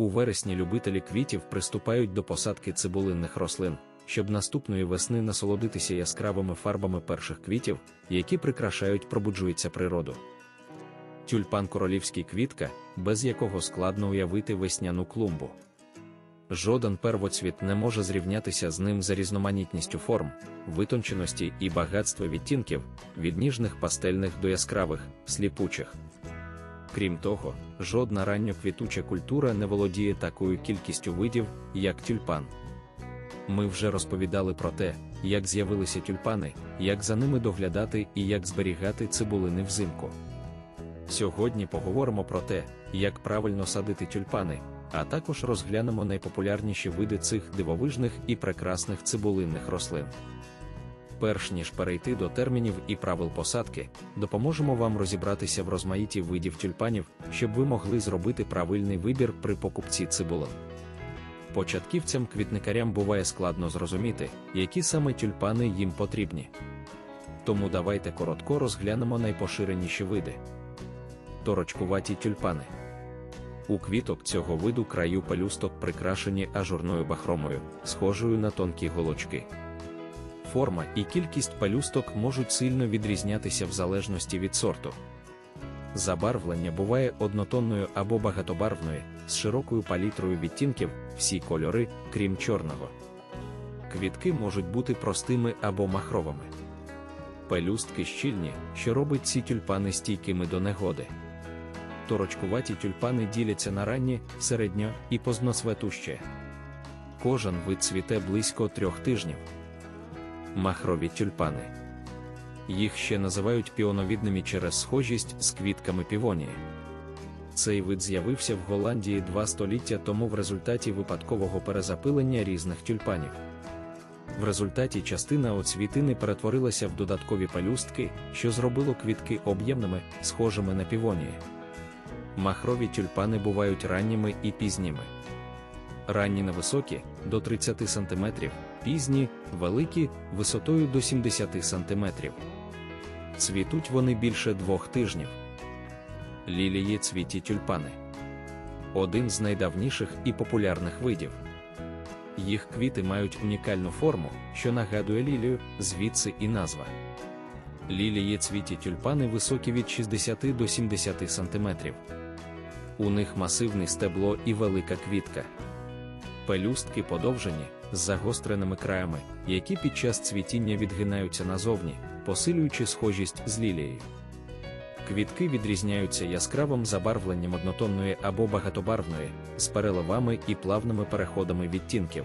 У вересні любителі квітів приступають до посадки цибулинних рослин, щоб наступної весни насолодитися яскравими фарбами перших квітів, які прикрашають пробуджується природу. Тюльпан королівський квітка, без якого складно уявити весняну клумбу. Жоден первоцвіт не може зрівнятися з ним за різноманітністю форм, витонченості і багатства відтінків, від ніжних пастельних до яскравих, сліпучих. Крім того, жодна ранньоквітуча культура не володіє такою кількістю видів, як тюльпан. Ми вже розповідали про те, як з'явилися тюльпани, як за ними доглядати і як зберігати цибулини взимку. Сьогодні поговоримо про те, як правильно садити тюльпани, а також розглянемо найпопулярніші види цих дивовижних і прекрасних цибулинних рослин. Перш ніж перейти до термінів і правил посадки, допоможемо вам розібратися в розмаїті видів тюльпанів, щоб ви могли зробити правильний вибір при покупці цибулин. Початківцям квітникарям буває складно зрозуміти, які саме тюльпани їм потрібні. Тому давайте коротко розглянемо найпоширеніші види. Торочкуваті тюльпани. У квіток цього виду краю пелюсток прикрашені ажурною бахромою, схожою на тонкі голочки. Форма і кількість пелюсток можуть сильно відрізнятися в залежності від сорту. Забарвлення буває однотонною або багатобарвною, з широкою палітрою відтінків, всі кольори, крім чорного. Квітки можуть бути простими або махровими. Пелюстки щільні, що робить ці тюльпани стійкими до негоди. Торочкуваті тюльпани діляться на ранні, середньо і поздносветуще. Кожен вид цвіте близько трьох тижнів. Махрові тюльпани. Їх ще називають піоновідними через схожість з квітками півонії. Цей вид з'явився в Голландії два століття тому в результаті випадкового перезапилення різних тюльпанів. В результаті частина оцвітини перетворилася в додаткові пелюстки, що зробило квітки об'ємними, схожими на півонії. Махрові тюльпани бувають ранніми і пізніми. Ранні невисокі до 30 см, пізні, великі, висотою до 70 см. Цвітуть вони більше двох тижнів. Лілії цвіті тюльпани. Один з найдавніших і популярних видів. Їх квіти мають унікальну форму, що нагадує лілію, звідси і назва. Лілії цвіті тюльпани високі від 60 до 70 см. У них масивне стебло і велика квітка. Пелюстки подовжені, з загостреними краями, які під час цвітіння відгинаються назовні, посилюючи схожість з лілією. Квітки відрізняються яскравим забарвленням однотонної або багатобарвної, з переливами і плавними переходами відтінків.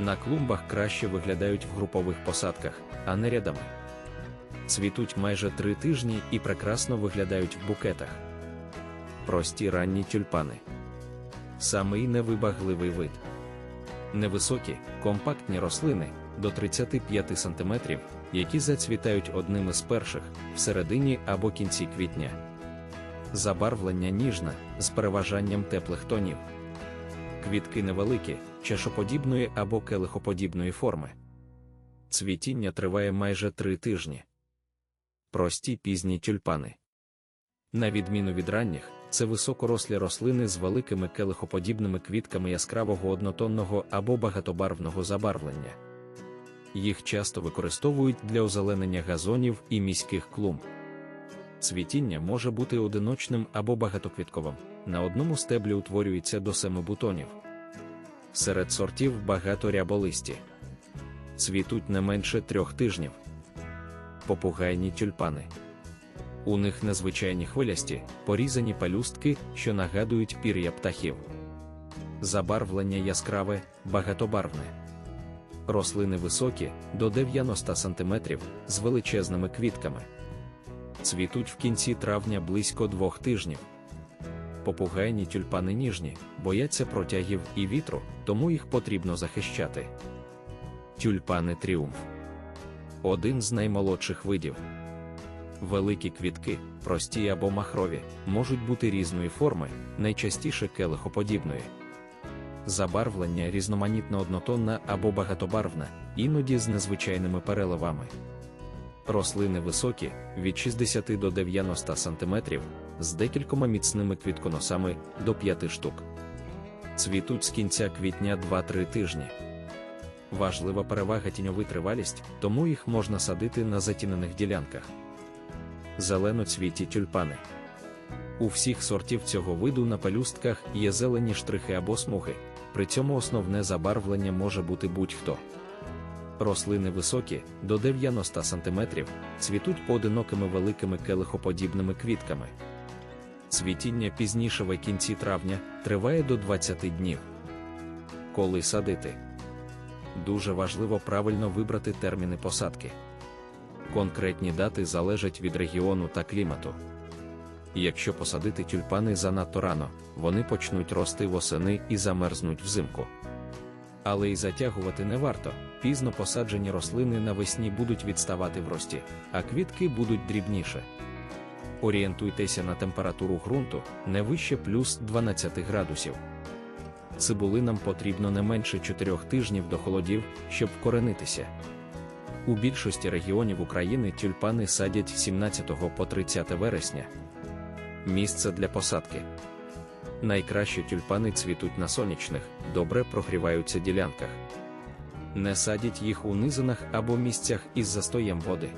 На клумбах краще виглядають в групових посадках, а не рядами. Цвітуть майже три тижні і прекрасно виглядають в букетах. Прості ранні тюльпани. Самий невибагливий вид. Невисокі, компактні рослини до 35 см, які зацвітають одними з перших в середині або кінці квітня. Забарвлення ніжне з переважанням теплих тонів. Квітки невеликі, чашоподібної або келихоподібної форми. Цвітіння триває майже три тижні. Прості пізні тюльпани. На відміну від ранніх, це високорослі рослини з великими келихоподібними квітками яскравого однотонного або багатобарвного забарвлення. Їх часто використовують для озеленення газонів і міських клумб. Цвітіння може бути одиночним або багатоквітковим. На одному стеблі утворюється до семи бутонів. Серед сортів багато ряболисті. Цвітуть не менше трьох тижнів. Попугайні тюльпани. У них незвичайні хвилясті, порізані пелюстки, що нагадують пір'я птахів. Забарвлення яскраве, багатобарвне. Рослини високі до 90 см з величезними квітками. Цвітуть в кінці травня близько двох тижнів. Попугайні тюльпани ніжні, бояться протягів і вітру, тому їх потрібно захищати. Тюльпани тріумф один з наймолодших видів. Великі квітки, прості або махрові, можуть бути різної форми, найчастіше келихоподібної. Забарвлення різноманітно однотонне або багатобарвне, іноді з незвичайними переливами. Рослини високі від 60 до 90 см, з декількома міцними квітконосами до 5 штук. Цвітуть з кінця квітня 2-3 тижні. Важлива перевага тіньовитривалість, тому їх можна садити на затінених ділянках. Зеленоцвіті тюльпани. У всіх сортів цього виду на пелюстках є зелені штрихи або смуги, при цьому основне забарвлення може бути будь-хто. Рослини високі, до 90 см, цвітуть поодинокими великими келихоподібними квітками. Цвітіння пізніше в кінці травня триває до 20 днів. Коли садити? Дуже важливо правильно вибрати терміни посадки. Конкретні дати залежать від регіону та клімату. Якщо посадити тюльпани занадто рано, вони почнуть рости восени і замерзнуть взимку. Але й затягувати не варто, пізно посаджені рослини навесні будуть відставати в рості, а квітки будуть дрібніше. Орієнтуйтеся на температуру ґрунту не вище плюс 12 градусів. Цибулинам потрібно не менше 4 тижнів до холодів, щоб вкоренитися. У більшості регіонів України тюльпани садять 17 по 30 вересня. Місце для посадки. Найкраще тюльпани цвітуть на сонячних, добре прогріваються ділянках. Не садять їх у низинах або місцях із застоєм води.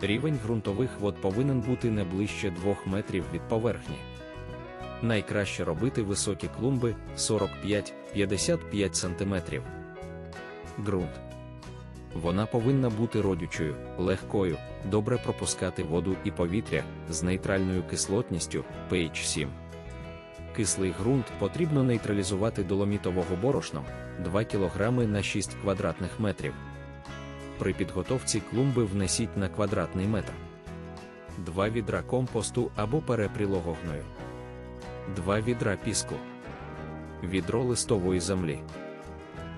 Рівень ґрунтових вод повинен бути не ближче 2 метрів від поверхні. Найкраще робити високі клумби 45-55 см. Ґрунт. Вона повинна бути родючою, легкою, добре пропускати воду і повітря з нейтральною кислотністю pH 7. Кислий ґрунт потрібно нейтралізувати доломітового борошном 2 кг на 6 квадратних метрів. При підготовці клумби внесіть на квадратний метр. 2 відра компосту або перепрілого гною, 2 відра піску, відро листової землі,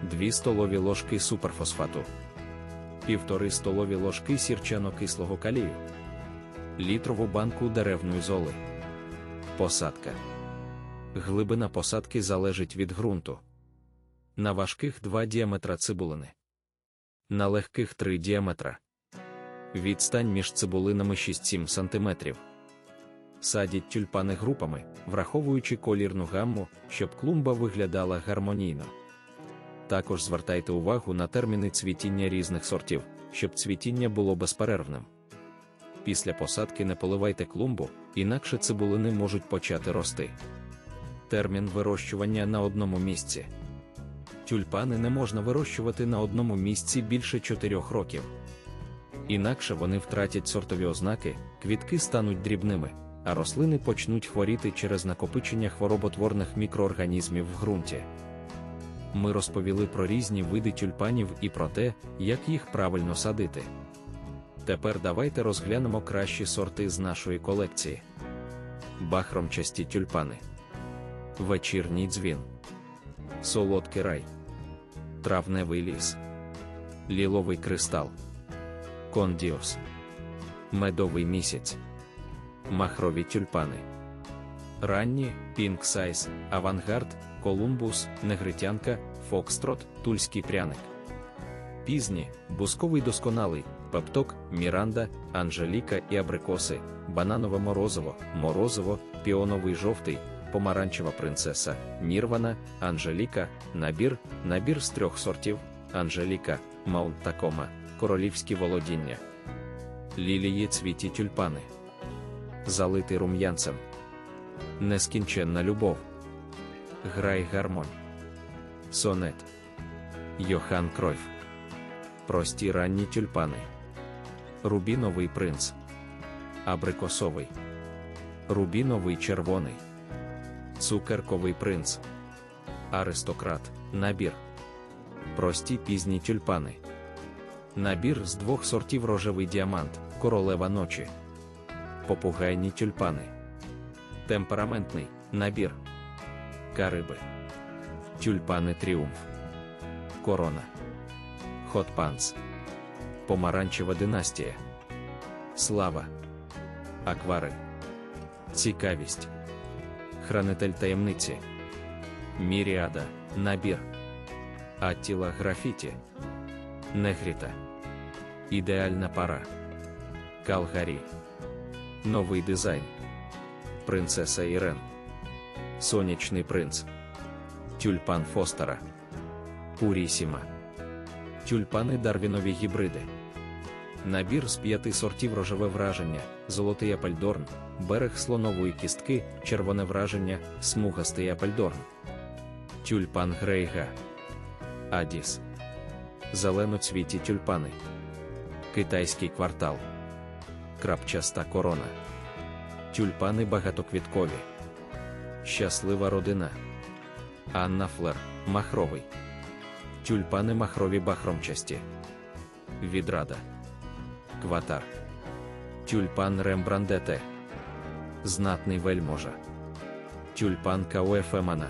2 столові ложки суперфосфату, 1,5 столові ложки сірчано-кислого калію, літрову банку деревної золи. Посадка. Глибина посадки залежить від ґрунту. На важких 2 діаметра цибулини. На легких 3 діаметра. Відстань між цибулинами 6-7 см. Садіть тюльпани групами, враховуючи колірну гамму, щоб клумба виглядала гармонійно. Також звертайте увагу на терміни цвітіння різних сортів, щоб цвітіння було безперервним. Після посадки не поливайте клумбу, інакше цибулини можуть почати рости. Термін вирощування на одному місці. Тюльпани не можна вирощувати на одному місці більше 4 років. Інакше вони втратять сортові ознаки, квітки стануть дрібними, а рослини почнуть хворіти через накопичення хвороботворних мікроорганізмів в ґрунті. Ми розповіли про різні види тюльпанів і про те, як їх правильно садити. Тепер давайте розглянемо кращі сорти з нашої колекції. Бахромчасті тюльпани, вечірній дзвін, солодкий рай, травневий ліс, ліловий кристал, кондіос, медовий місяць, махрові тюльпани, ранні пінк сайз, авангард, колумбус, негритянка, фокстрот, тульський пряник. Пізні, бусковий досконалий, пепток, міранда, анжеліка і абрикоси, бананове морозиво, морозиво, піоновий жовтий, помаранчева принцеса, нірвана, анжеліка, набір, набір з трьох сортів, анжеліка, маунт такома, королівські володіння, лілії цвіті тюльпани, залитий рум'янцем, нескінченна любов, грай гармонь, сонет, Йохан Кройф. Прості ранні тюльпани, рубіновий принц, абрикосовий, рубіновий червоний, цукерковий принц, аристократ, набір, прості пізні тюльпани, набір з двох сортів рожевий діамант, королева ночі, попугайні тюльпани, темпераментний набір, кариби, тюльпани тріумф, корона. Хотпанс, Помаранчева династія, Слава, Акварель, Цікавість, Хранитель таємниці, Міріада, Набір, Аттіла Графіті, Негріта, Ідеальна пара, Калгарі, Новий дизайн, Принцеса Ірен, Сонячний принц, Тюльпан Фостера. Пурісіма. Тюльпани Дарвінові гібриди. Набір з п'яти сортів рожеве враження, золотий апельдорн, берег слонової кістки, червоне враження, смугастий апельдорн. Тюльпан Грейга. Адіс. Зеленоцвіті тюльпани. Китайський квартал. Крапчаста корона. Тюльпани багатоквіткові. Щаслива родина. Анна Флер. Махровий. Тюльпани махрові бахромчасті. Відрада. Кватар. Тюльпан Рембрандете. Знатний вельможа. Тюльпан Кауефемана.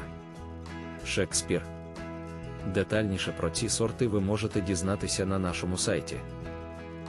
Шекспір. Детальніше про ці сорти ви можете дізнатися на нашому сайті.